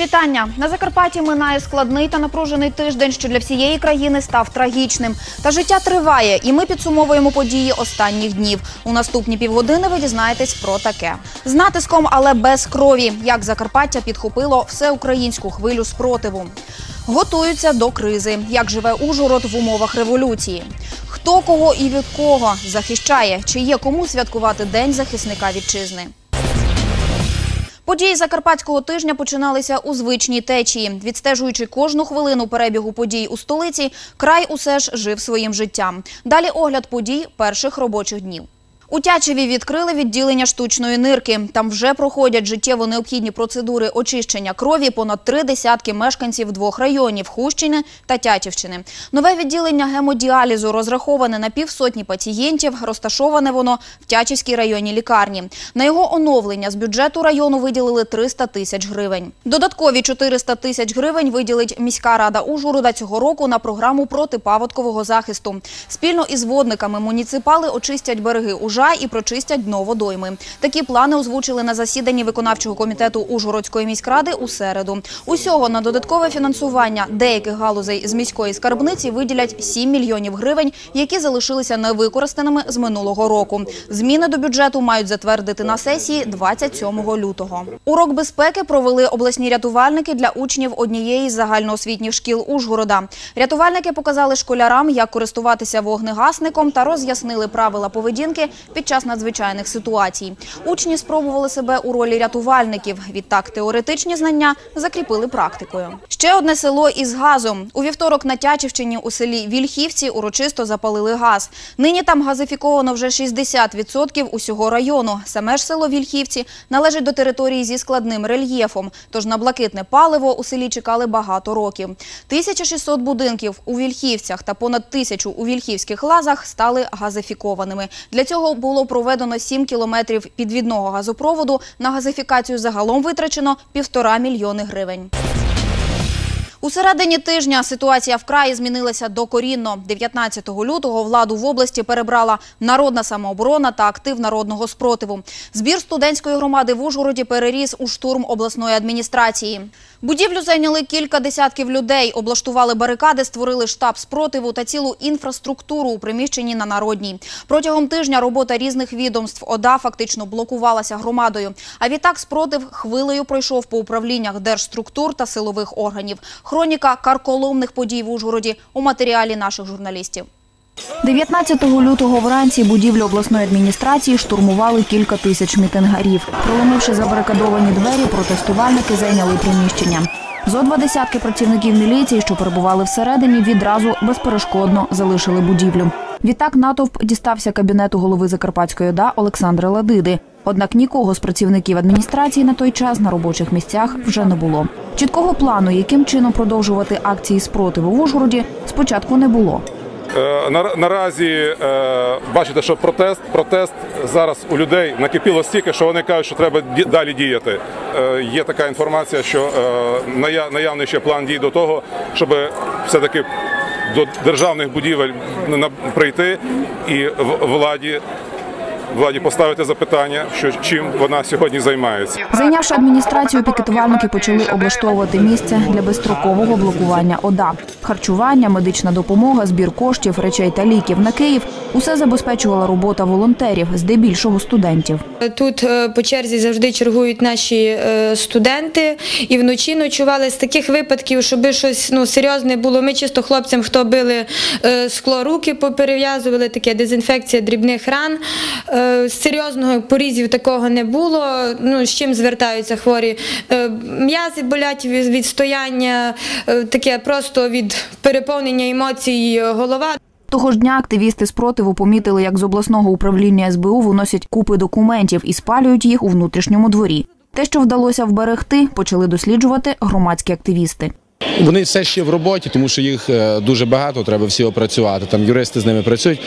вітання на Закарпатті минає складний та напружений тиждень, що для всієї країни став трагічним. Та життя триває, і ми підсумовуємо події останніх днів. У наступні півгодини ви дізнаєтесь про таке з натиском, але без крові. Як Закарпаття підхопило всеукраїнську хвилю спротиву. Готуються до кризи. Як живе Ужгород в умовах революції? Хто кого і від кого захищає? Чи є кому святкувати День захисника вітчизни? Події закарпатського тижня починалися у звичній течії. Відстежуючи кожну хвилину перебігу подій у столиці, край усе ж жив своїм життям. Далі огляд подій перших робочих днів. У Тячеві відкрили відділення штучної нирки. Там вже проходять життєво необхідні процедури очищення крові понад три десятки мешканців двох районів Хущини та Тячівщини. Нове відділення гемодіалізу розраховане на півсотні пацієнтів. Розташоване воно в Тячівській районній лікарні. На його оновлення з бюджету району виділили 300 тисяч гривень. Додаткові 400 тисяч гривень виділить міська рада Ужгорода цього року на програму протипаводкового захисту. Спільно із водниками муніципали очистять береги Ужа і прочистять дно водойми. Такі плани озвучили на засіданні виконавчого комітету Ужгородської міськради у середу. Усього на додаткове фінансування деяких галузей з міської скарбниці виділять 7 мільйонів гривень, які залишилися невикористаними з минулого року. Зміни до бюджету мають затвердити на сесії 27 лютого. Урок безпеки провели обласні рятувальники для учнів однієї з загальноосвітніх шкіл Ужгорода. Рятувальники показали школярам, як користуватися вогнегасником та роз'яснили правила поведінки під час надзвичайних ситуацій. Учні спробували себе у ролі рятувальників. Відтак теоретичні знання закріпили практикою. Ще одне село із газом. У вівторок на Тячівщині у селі Вільхівці урочисто запалили газ. Нині там газифіковано вже 60% усього району. Саме ж село Вільхівці належить до території зі складним рельєфом. Тож на блакитне паливо у селі чекали багато років. 1600 будинків у Вільхівцях та понад тисячу у Вільхівських лазах стали газифікованими. Для цього було проведено 7 кілометрів підвідного газопроводу. На газифікацію загалом витрачено півтора мільйони гривень. У середині тижня ситуація в краї змінилася докорінно. 19 лютого владу в області перебрала народна самооборона та актив народного спротиву. Збір студентської громади в Ужгороді переріс у штурм обласної адміністрації. Будівлю зайняли кілька десятків людей, облаштували барикади, створили штаб спротиву та цілу інфраструктуру у приміщенні на Народній. Протягом тижня робота різних відомств ОДА фактично блокувалася громадою. А відтак спротив хвилею пройшов по управліннях держструктур та силових органів. Хроніка карколомних подій в Ужгороді у матеріалі наших журналістів. 19 лютого вранці будівлю обласної адміністрації штурмували кілька тисяч мітингарів. Проломивши забарикадовані двері, протестувальники зайняли приміщення. Зо два десятки працівників міліції, що перебували всередині, відразу безперешкодно залишили будівлю. Відтак натовп дістався кабінету голови Закарпатської ОДА Олександра Ладиди. Однак нікого з працівників адміністрації на той час на робочих місцях вже не було. Чіткого плану, яким чином продовжувати акції спротиву в Ужгороді, спочатку не було. Е, Наразі е, бачите, що протест, протест зараз у людей накипіло стільки, що вони кажуть, що треба далі діяти. Е, Є така інформація, що ная- наявний ще план дій до того, щоб все-таки до державних будівель прийти і владі. Владі поставити запитання, що чим вона сьогодні займається. Зайнявши адміністрацію, пікетувальники почали облаштовувати місце для безстрокового блокування ОДА. Харчування, медична допомога, збір коштів, речей та ліків на Київ – усе забезпечувала робота волонтерів, здебільшого студентів. Тут е, по черзі завжди чергують наші е, студенти і вночі ночували з таких випадків, щоб щось ну, серйозне було. Ми чисто хлопцям, хто били е, скло, руки поперев'язували, таке дезінфекція дрібних ран. Е, Серйозного порізів такого не було. Ну, з чим звертаються хворі? Е, М'язи болять від від стояння, е, таке просто від переповнення емоцій голова. Того ж дня активісти спротиву помітили, як з обласного управління СБУ виносять купи документів і спалюють їх у внутрішньому дворі. Те, що вдалося вберегти, почали досліджувати громадські активісти. Вони все ще в роботі, тому що їх дуже багато, треба всі опрацювати. Там юристи з ними працюють.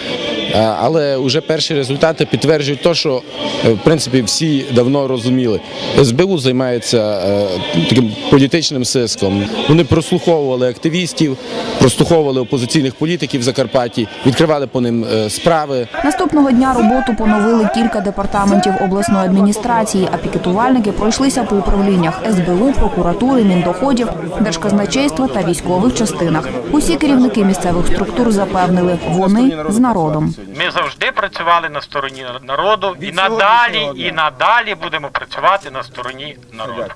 Е, Але вже перші результати підтверджують те, що е, в принципі всі давно розуміли. СБУ займається е, таким політичним сиском. Вони прослуховували активістів, прослуховували опозиційних політиків в Закарпатті, відкривали по ним справи. Наступного дня роботу поновили кілька департаментів обласної адміністрації, а пікетувальники пройшлися по управліннях СБУ, прокуратури, міндоходів, держказначейства та військових частинах. Усі керівники місцевих структур запевнили, вони з народом. Ми завжди працювали на стороні народу і надалі, і надалі будемо працювати на стороні народу.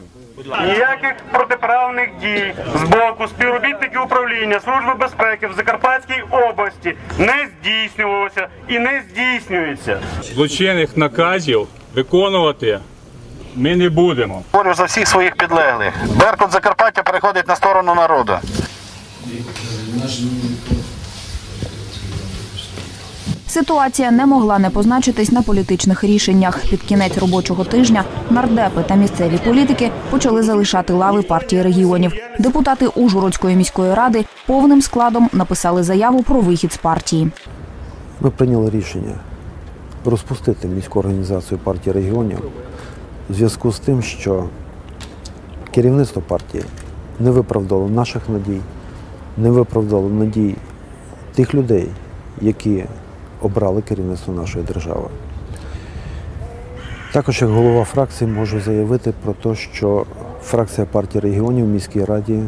Ніяких протиправних дій з боку співробітників управління Служби безпеки в Закарпатській області не здійснювалося і не здійснюється. злочинних наказів виконувати ми не будемо. Говорю за всіх своїх підлеглих. Беркут Закарпаття переходить на сторону народу. Ситуація не могла не позначитись на політичних рішеннях. Під кінець робочого тижня нардепи та місцеві політики почали залишати лави партії регіонів. Депутати Ужгородської міської ради повним складом написали заяву про вихід з партії. Ми прийняли рішення розпустити міську організацію партії регіонів у зв'язку з тим, що керівництво партії не виправдало наших надій, не виправдало надій тих людей, які обрали керівництво нашої держави. Також як голова фракції можу заявити про те, що фракція партії регіонів в міській раді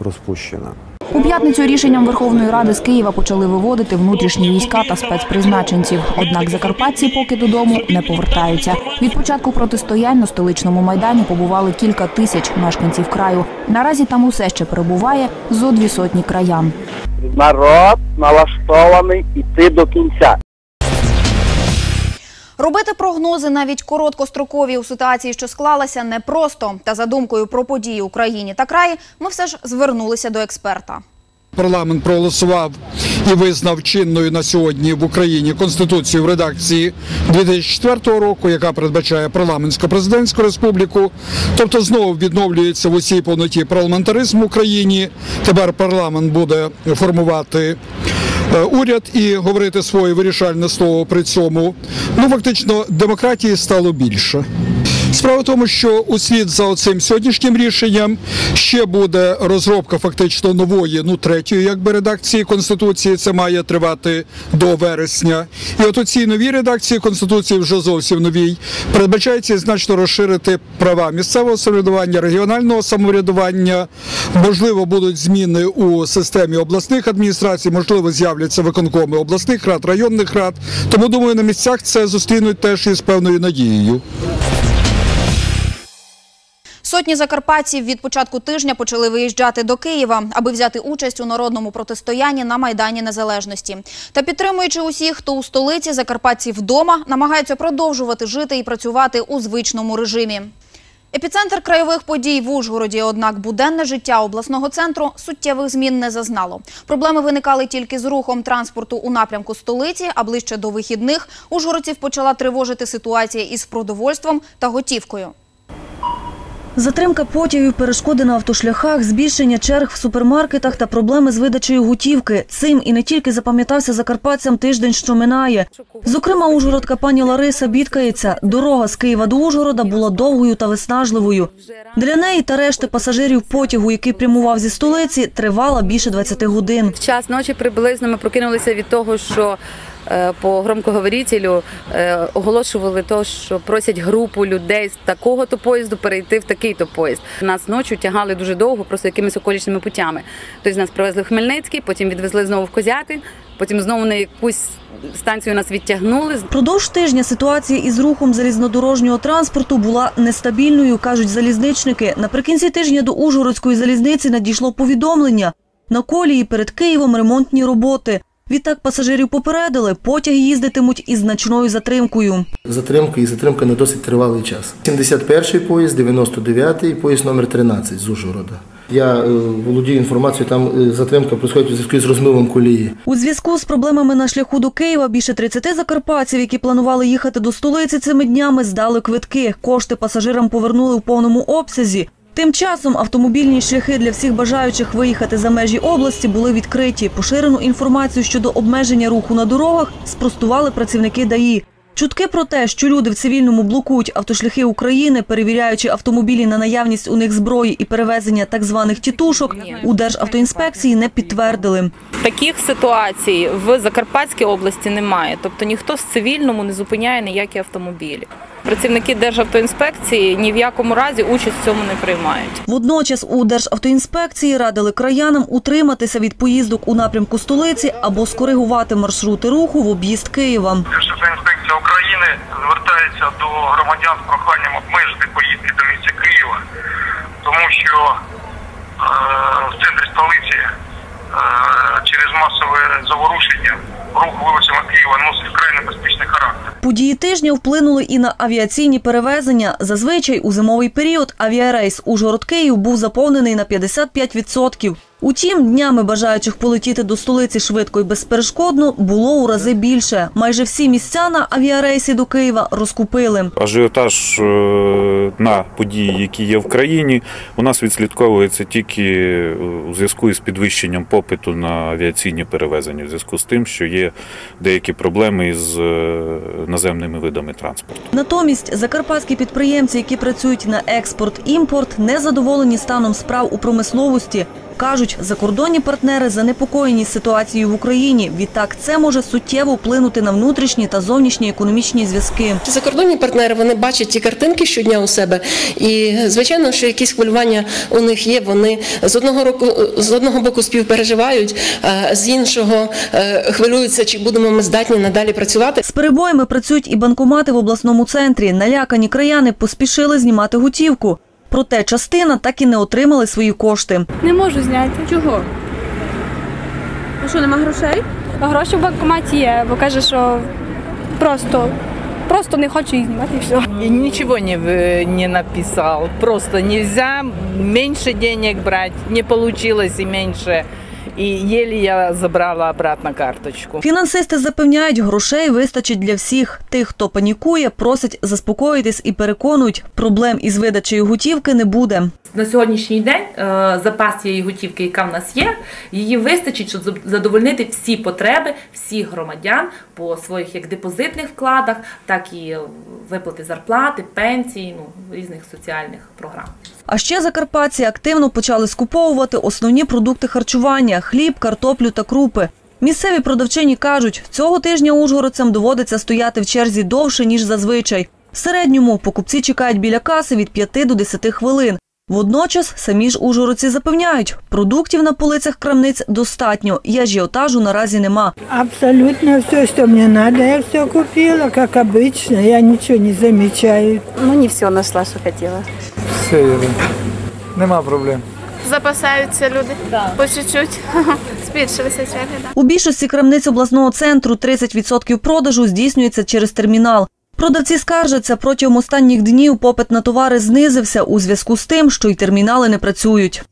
розпущена. У п'ятницю рішенням Верховної Ради з Києва почали виводити внутрішні війська та спецпризначенців. Однак закарпатці поки додому не повертаються. Від початку протистоянь на столичному майдані побували кілька тисяч мешканців краю. Наразі там усе ще перебуває зо дві сотні краян. Народ налаштований іти до кінця. Робити прогнози навіть короткострокові у ситуації, що склалася, непросто. Та за думкою про події в Україні та краї, ми все ж звернулися до експерта. Парламент проголосував і визнав чинною на сьогодні в Україні конституцію в редакції 2004 року, яка передбачає парламентсько-президентську республіку. Тобто знову відновлюється в усій повноті парламентаризм в Україні. Тепер парламент буде формувати уряд і говорити своє вирішальне слово при цьому. Ну фактично демократії стало більше. Справа в тому, що услід за цим сьогоднішнім рішенням ще буде розробка фактично нової, ну третьої, якби редакції конституції. Це має тривати до вересня. І от у цій новій редакції конституції вже зовсім новій передбачається значно розширити права місцевого самоврядування, регіонального самоврядування. Можливо, будуть зміни у системі обласних адміністрацій, можливо, з'являться виконкоми обласних рад, районних рад. Тому думаю, на місцях це зустрінуть теж із певною надією. Сотні закарпатців від початку тижня почали виїжджати до Києва, аби взяти участь у народному протистоянні на Майдані Незалежності. Та підтримуючи усіх, хто у столиці, закарпатці вдома намагаються продовжувати жити і працювати у звичному режимі. Епіцентр краєвих подій в Ужгороді, однак буденне життя обласного центру суттєвих змін не зазнало. Проблеми виникали тільки з рухом транспорту у напрямку столиці, а ближче до вихідних ужгородців почала тривожити ситуація із продовольством та готівкою. Затримка потягів, перешкоди на автошляхах, збільшення черг в супермаркетах та проблеми з видачею готівки. Цим і не тільки запам'ятався закарпатцям тиждень, що минає. Зокрема, ужгородка пані Лариса бідкається. Дорога з Києва до Ужгорода була довгою та виснажливою. Для неї та решти пасажирів потягу, який прямував зі столиці, тривала більше 20 годин. В час ночі приблизно ми прокинулися від того, що по громкоговорителю е, оголошували то, що просять групу людей з такого-то поїзду перейти в такий-то поїзд. Нас ночі тягали дуже довго, просто якимись околічними путями. Тобто нас привезли в Хмельницький, потім відвезли знову в Козятин, потім знову на якусь станцію нас відтягнули. Продовж тижня ситуація із рухом залізнодорожнього транспорту була нестабільною, кажуть залізничники. Наприкінці тижня до Ужгородської залізниці надійшло повідомлення. На колії перед Києвом ремонтні роботи. Відтак пасажирів попередили, потяги їздитимуть із значною затримкою. Затримка і затримка на досить тривалий час. 71-й поїзд, 99-й поїзд номер 13 з Ужгорода. Я е, володію інформацією, там е, затримка происходить у зв'язку з розмивом колії. У зв'язку з проблемами на шляху до Києва більше 30 закарпатців, які планували їхати до столиці цими днями, здали квитки. Кошти пасажирам повернули в повному обсязі. Тим часом автомобільні шляхи для всіх бажаючих виїхати за межі області були відкриті. Поширену інформацію щодо обмеження руху на дорогах спростували працівники ДАІ. Чутки про те, що люди в цивільному блокують автошляхи України, перевіряючи автомобілі на наявність у них зброї і перевезення так званих тітушок, у Державтоінспекції не підтвердили. Таких ситуацій в Закарпатській області немає. Тобто ніхто в цивільному не зупиняє ніякі автомобілі. Працівники Державтоінспекції ні в якому разі участь в цьому не приймають. Водночас у Державтоінспекції радили краянам утриматися від поїздок у напрямку столиці або скоригувати маршрути руху в об'їзд Києва. Державтоінспекція України звертається до громадян з проханням обмежити поїздки до місця Києва, тому що е, в центрі столиці е, через масове заворушення рух вулицями Києва носить вкрай небезпечний характер. Події тижня вплинули і на авіаційні перевезення. Зазвичай у зимовий період авіарейс Ужгород-Київ був заповнений на 55%. Утім, днями бажаючих полетіти до столиці швидко і безперешкодно було у рази більше. Майже всі місця на авіарейсі до Києва розкупили. Ажіотаж е, на події, які є в країні, у нас відслідковується тільки е, у зв'язку із підвищенням попиту на авіаційні перевезення, в зв'язку з тим, що є деякі проблеми із е, наземними видами транспорту. Натомість закарпатські підприємці, які працюють на експорт-імпорт, не задоволені станом справ у промисловості. Кажуть, закордонні партнери занепокоєні ситуацією в Україні. Відтак це може суттєво вплинути на внутрішні та зовнішні економічні зв'язки. Закордонні партнери вони бачать ті картинки щодня у себе, і звичайно, що якісь хвилювання у них є. Вони з одного року з одного боку співпереживають, а з іншого е, хвилюються, чи будемо ми здатні надалі працювати. З перебоями працюють і банкомати в обласному центрі. Налякані краяни поспішили знімати готівку. Проте частина так і не отримали свої кошти. Не можу зняти. Чого? А що, нема грошей? Гроші в банкоматі є, бо каже, що просто, просто не хочу їх знімати і все. И ничего не, не написал. Просто нельзя меньше денег брать. Не получилось и меньше. И еле я забрала обратно карточку. Фінансисти запевняють, грошей вистачить для всіх. Тих, хто панікує, просять заспокоїтись і переконують, проблем із видачею готівки не буде. На сьогоднішній день е, запас цієї готівки, яка в нас є, її вистачить, щоб задовольнити всі потреби всіх громадян по своїх як депозитних вкладах, так і виплати зарплати, пенсії, ну різних соціальних програм. А ще закарпатці активно почали скуповувати основні продукти харчування – хліб, картоплю та крупи. Місцеві продавчині кажуть, цього тижня ужгородцям доводиться стояти в черзі довше, ніж зазвичай. В середньому покупці чекають біля каси від 5 до 10 хвилин. Водночас самі ж ужгородці запевняють, продуктів на полицях крамниць достатньо, і ажіотажу наразі нема. Абсолютно все, что мне надо, я все купила, как обычно. Я ничего не замечаю. Ну, не все нашла, що хотіла. Все, Юля. Нема проблем. Запасаються люди по чуть-чуть. Збільшилися черги. да. У більшості крамниць обласного центру 30% продажу здійснюється через термінал. Продавці скаржаться, протягом останніх днів попит на товари знизився у зв'язку з тим, що й термінали не працюють.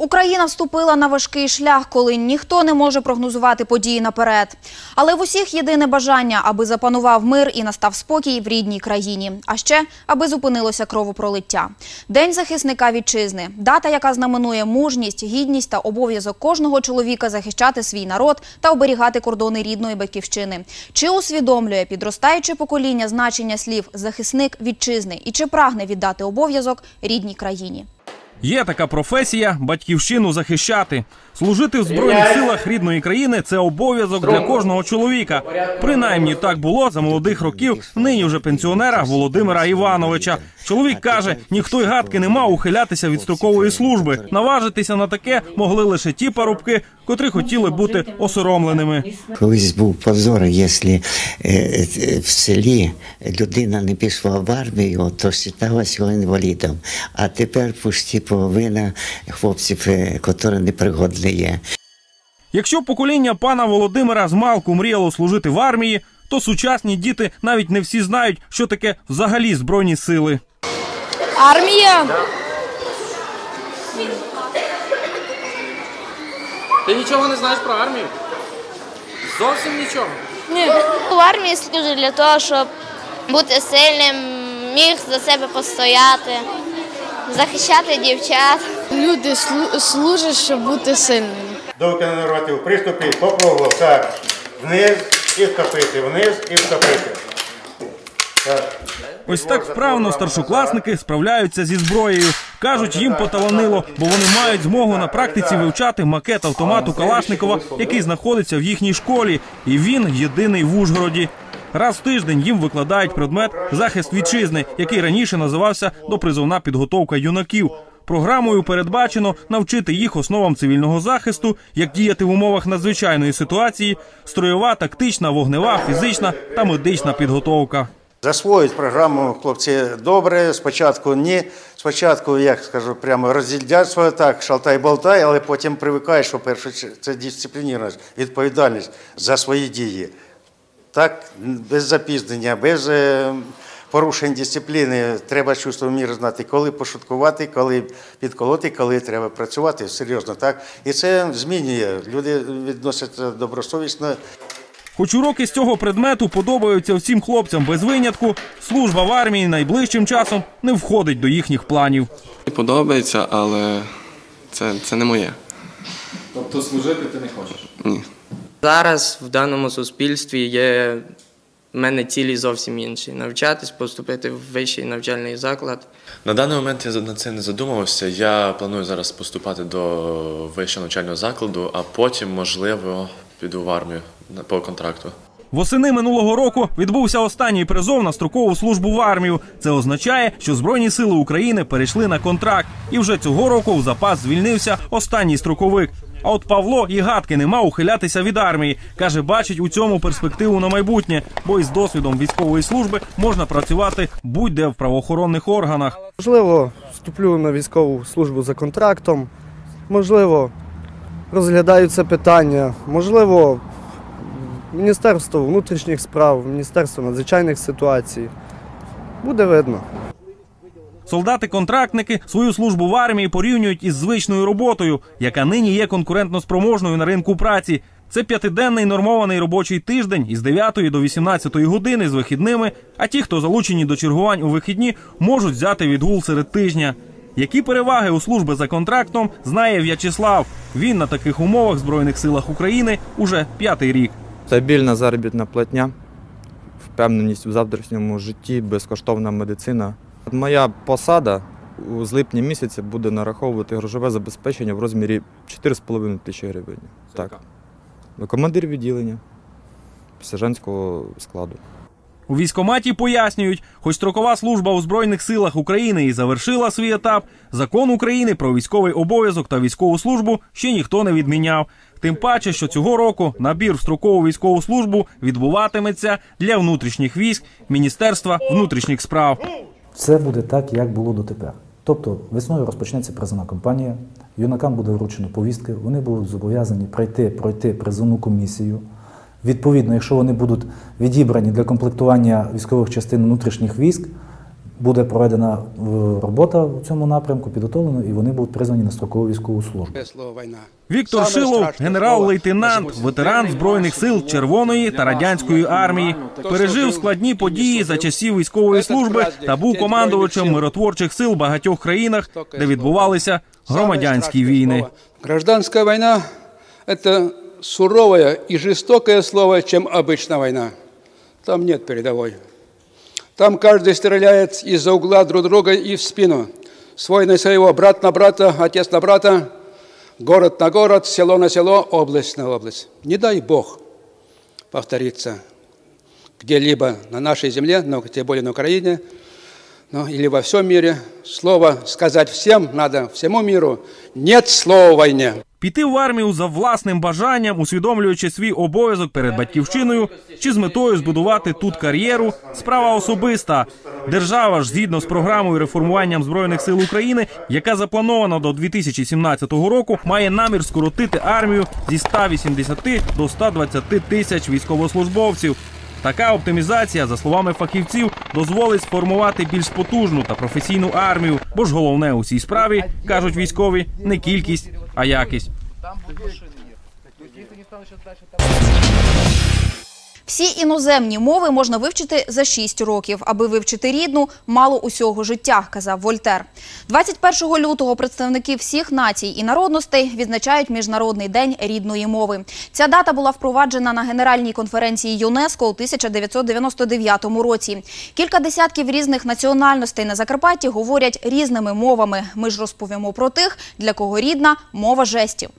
Україна вступила на важкий шлях, коли ніхто не може прогнозувати події наперед. Але в усіх єдине бажання, аби запанував мир і настав спокій в рідній країні. А ще аби зупинилося кровопролиття. День захисника вітчизни дата, яка знаменує мужність, гідність та обов'язок кожного чоловіка захищати свій народ та оберігати кордони рідної батьківщини. Чи усвідомлює підростаюче покоління значення слів захисник вітчизни і чи прагне віддати обов'язок рідній країні? Є така професія батьківщину захищати. Служити в збройних силах рідної країни це обов'язок для кожного чоловіка. Принаймні так було за молодих років нині вже пенсіонера Володимира Івановича. Чоловік каже, ніхто й гадки не мав ухилятися від строкової служби. Наважитися на таке могли лише ті парубки, котрі хотіли бути осоромленими. Колись був позор, якщо е, е, в селі людина не пішла в армію, то вважалася його інвалідом. А тепер почти половина хлопців, е, які непригодні є. Якщо покоління пана Володимира з малку мріяло служити в армії, то сучасні діти навіть не всі знають, що таке взагалі збройні сили. Армія. Ти нічого не знаєш про армію? Зовсім нічого. Ні. В армії служу для того, щоб бути сильним, міг за себе постояти. Захищати дівчат. Люди служать, щоб бути сильними. До виконання нормативу приступи, попробував, так. Вниз і втопити, вниз і втопити. Так. Ось так вправно старшокласники справляються зі зброєю. Кажуть, їм поталанило, бо вони мають змогу на практиці вивчати макет автомату Калашникова, який знаходиться в їхній школі, і він єдиний в Ужгороді. Раз в тиждень їм викладають предмет захист вітчизни, який раніше називався допризовна підготовка юнаків. Програмою передбачено навчити їх основам цивільного захисту, як діяти в умовах надзвичайної ситуації, строєва, тактична, вогнева, фізична та медична підготовка. Засвоїть програму хлопці добре. Спочатку ні. Спочатку, як скажу, прямо розділять так, шалтай-болтай, але потім привикаєш, що перше це дисциплінірованість, відповідальність за свої дії. Так, без запізнення, без е, порушень дисципліни треба чувство міри знати, коли пошуткувати, коли підколоти, коли треба працювати серйозно. Так і це змінює. Люди відносяться добросовісно. Хоч уроки з цього предмету подобаються всім хлопцям без винятку, служба в армії найближчим часом не входить до їхніх планів. Подобається, але це, це не моє. Тобто служити ти не хочеш? Ні. Зараз в даному суспільстві є в мене цілі зовсім інші. Навчатись, поступити в вищий навчальний заклад. На даний момент я над цим не задумувався. Я планую зараз поступати до вищого навчального закладу, а потім, можливо, піду в армію на- по контракту. Восени минулого року відбувся останній призов на строкову службу в армію. Це означає, що Збройні сили України перейшли на контракт, і вже цього року в запас звільнився останній строковик. А от Павло і гадки не мав ухилятися від армії. каже, бачить у цьому перспективу на майбутнє, бо із досвідом військової служби можна працювати будь-де в правоохоронних органах. Можливо, вступлю на військову службу за контрактом. Можливо, розглядаю це питання. Можливо, Міністерство внутрішніх справ, Міністерство надзвичайних ситуацій. Буде видно. Солдати-контрактники свою службу в армії порівнюють із звичною роботою, яка нині є конкурентно спроможною на ринку праці. Це п'ятиденний нормований робочий тиждень із 9 до 18 години з вихідними. А ті, хто залучені до чергувань у вихідні, можуть взяти відгул серед тижня. Які переваги у служби за контрактом знає В'ячеслав. Він на таких умовах в Збройних силах України уже п'ятий рік. Стабільна заробітна платня, впевненість у завтрашньому житті, безкоштовна медицина. Моя посада у- з липня місяця буде нараховувати грошове забезпечення в розмірі 4,5 тисячі гривень. Так. Командир відділення сержантського складу. У військкоматі пояснюють, хоч строкова служба у Збройних силах України і завершила свій етап, закон України про військовий обов'язок та військову службу ще ніхто не відміняв. Тим паче, що цього року набір в строкову військову службу відбуватиметься для внутрішніх військ Міністерства внутрішніх справ. Все буде так, як було дотепер. Тобто весною розпочнеться призовна кампанія, юнакам буде вручено повістки, вони будуть зобов'язані пройти, пройти призовну комісію. Відповідно, якщо вони будуть відібрані для комплектування військових частин внутрішніх військ, буде проведена е, робота в цьому напрямку, підготовлено, і вони будуть призвані на строкову військову службу. Віктор Шилов, генерал-лейтенант, ветеран збройних сил Червоної та радянської армії, пережив складні події за часів військової служби та був командувачем миротворчих сил в багатьох країнах, де відбувалися громадянські війни. Гражданская война – это суровое и жестокое слово, чем обычная война. Там нет передовой. Там каждый стреляет из-за угла друг друга и в спину. Свой на своего, брат на брата, отец на брата, город на город, село на село, область на область. Не дай Бог повториться где-либо на нашей земле, но тем более на Украине, ну, или во всем мире. Слово сказать всем надо, всему миру. Нет слова войне. Піти в армію за власним бажанням, усвідомлюючи свій обов'язок перед батьківщиною, чи з метою збудувати тут кар'єру справа особиста. Держава ж згідно з програмою реформуванням збройних сил України, яка запланована до 2017 року, має намір скоротити армію зі 180 до 120 тисяч військовослужбовців. Така оптимізація, за словами фахівців, дозволить сформувати більш потужну та професійну армію. Бо ж головне у цій справі кажуть військові не кількість, а якість. Всі іноземні мови можна вивчити за 6 років. Аби вивчити рідну, мало усього життя, казав Вольтер. 21 лютого представники всіх націй і народностей відзначають Міжнародний день рідної мови. Ця дата була впроваджена на Генеральній конференції ЮНЕСКО у 1999 році. Кілька десятків різних національностей на Закарпатті говорять різними мовами. Ми ж розповімо про тих, для кого рідна мова жестів.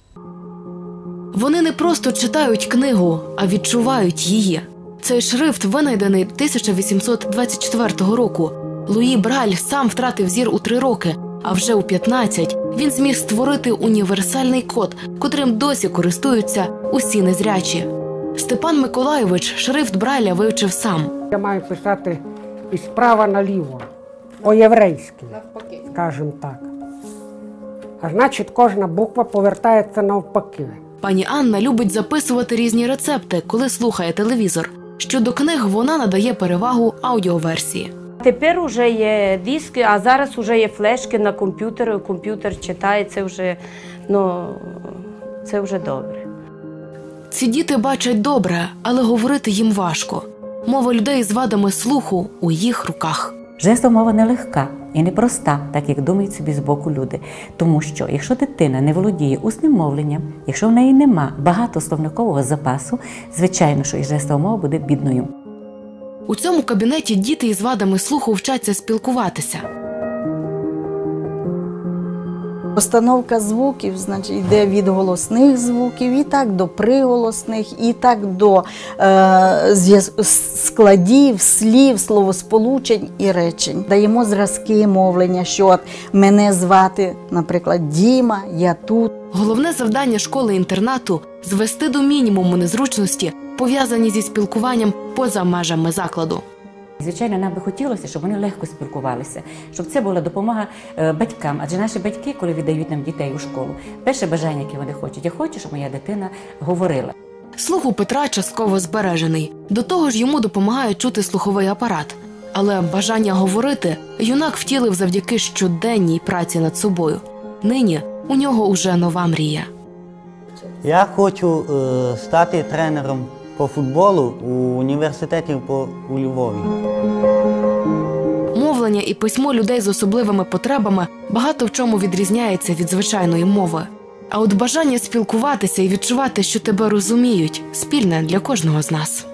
Вони не просто читають книгу, а відчувають її. Цей шрифт винайдений 1824 року. Луї Браль сам втратив зір у три роки, а вже у 15 він зміг створити універсальний код, котрим досі користуються усі незрячі. Степан Миколайович шрифт Брайля вивчив сам. Я маю писати і справа наліво, по-єврейськи, скажімо так. А значить, кожна буква повертається навпаки. Пані Анна любить записувати різні рецепти, коли слухає телевізор. Щодо книг вона надає перевагу аудіоверсії. Тепер вже є диски, а зараз вже є флешки на комп'ютері. Комп'ютер читає, це вже, ну, це вже добре. Ці діти бачать добре, але говорити їм важко. Мова людей з вадами слуху у їх руках. Жестова мова нелегка і непроста, так як думають собі з боку люди. Тому що якщо дитина не володіє усним мовленням, якщо в неї нема багато словникового запасу, звичайно, що і жестова мова буде бідною. У цьому кабінеті діти із вадами слуху вчаться спілкуватися. Постановка звуків значить, йде від голосних звуків, і так до приголосних, і так до е, складів, слів, словосполучень і речень. Даємо зразки мовлення, що от мене звати, наприклад, Діма, я тут. Головне завдання школи-інтернату звести до мінімуму незручності, пов'язані зі спілкуванням поза межами закладу. Звичайно, нам би хотілося, щоб вони легко спілкувалися, щоб це була допомога е, батькам. Адже наші батьки, коли віддають нам дітей у школу, перше бажання, яке вони хочуть, я хочу, щоб моя дитина говорила. Слух у Петра частково збережений. До того ж, йому допомагає чути слуховий апарат. Але бажання говорити юнак втілив завдяки щоденній праці над собою. Нині у нього уже нова мрія. Я хочу е, стати тренером по футболу у університеті у Львові. Мовлення і письмо людей з особливими потребами багато в чому відрізняється від звичайної мови. А от бажання спілкуватися і відчувати, що тебе розуміють, спільне для кожного з нас.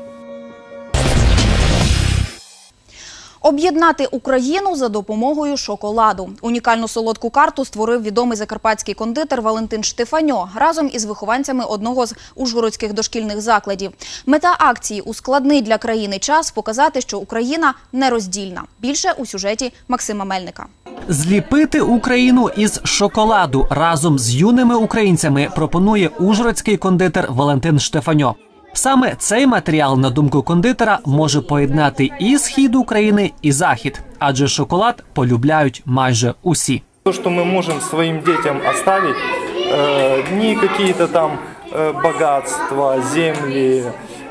Об'єднати Україну за допомогою шоколаду. Унікальну солодку карту створив відомий закарпатський кондитер Валентин Штефаньо разом із вихованцями одного з ужгородських дошкільних закладів. Мета акції у складний для країни час показати, що Україна нероздільна. Більше у сюжеті Максима Мельника. Зліпити Україну із шоколаду разом з юними українцями пропонує ужгородський кондитер Валентин Штефаньо. Саме цей матеріал, на думку кондитера, може поєднати і схід України, і захід, адже шоколад полюбляють майже усі. То, что мы можем своим детям оставить, э, не какие-то там э, богатства, земли,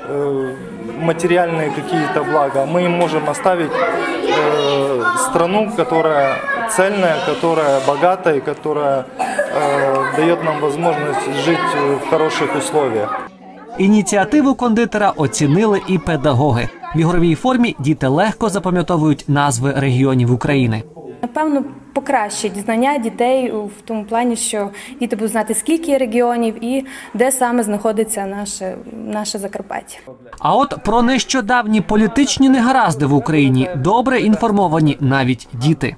э, материальные какие-то блага. Мы им можем оставить э, страну, которая цельная, которая богатая, которая э, дает нам возможность жить э, в хороших условиях. Ініціативу кондитера оцінили і педагоги. В ігровій формі діти легко запам'ятовують назви регіонів України. Напевно, покращить знання дітей в тому плані, що діти будуть знати, скільки є регіонів і де саме знаходиться наше, наше Закарпаття. А от про нещодавні політичні негаразди в Україні добре інформовані навіть діти.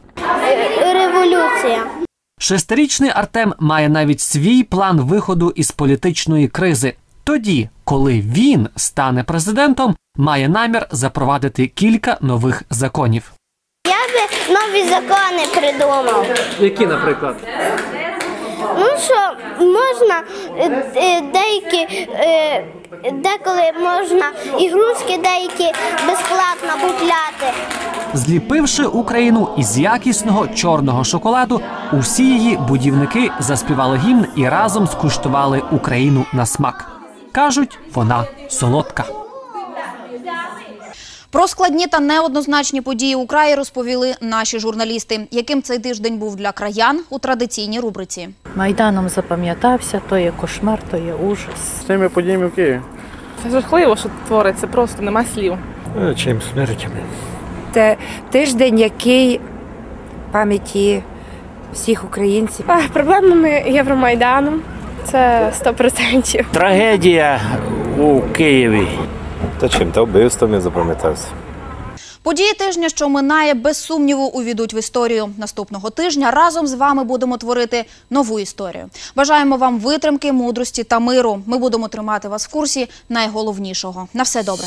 Революція. Шестирічний Артем має навіть свій план виходу із політичної кризи. Тоді, коли він стане президентом, має намір запровадити кілька нових законів. Я би нові закони придумав. Які, наприклад? Ну що можна е, е, деякі, е, деколи можна ігрушки деякі безплатно купляти. Зліпивши Україну із якісного чорного шоколаду, усі її будівники заспівали гімн і разом скуштували Україну на смак. Кажуть, вона солодка. Про складні та неоднозначні події у краї розповіли наші журналісти. Яким цей тиждень був для краян у традиційній рубриці. Майданом запам'ятався, то є кошмар, то є ужас. З тими подіями в Києві. Це жахливо, що твориться, просто нема слів. Чим смертями. Це тиждень, який пам'яті всіх українців. Проблемами Євромайдану. Це 100%. Трагедія у Києві. Та чим та вбивствами запам'ятався. Події тижня, що минає, без сумніву увійдуть в історію. Наступного тижня разом з вами будемо творити нову історію. Бажаємо вам витримки, мудрості та миру. Ми будемо тримати вас в курсі найголовнішого. На все добре.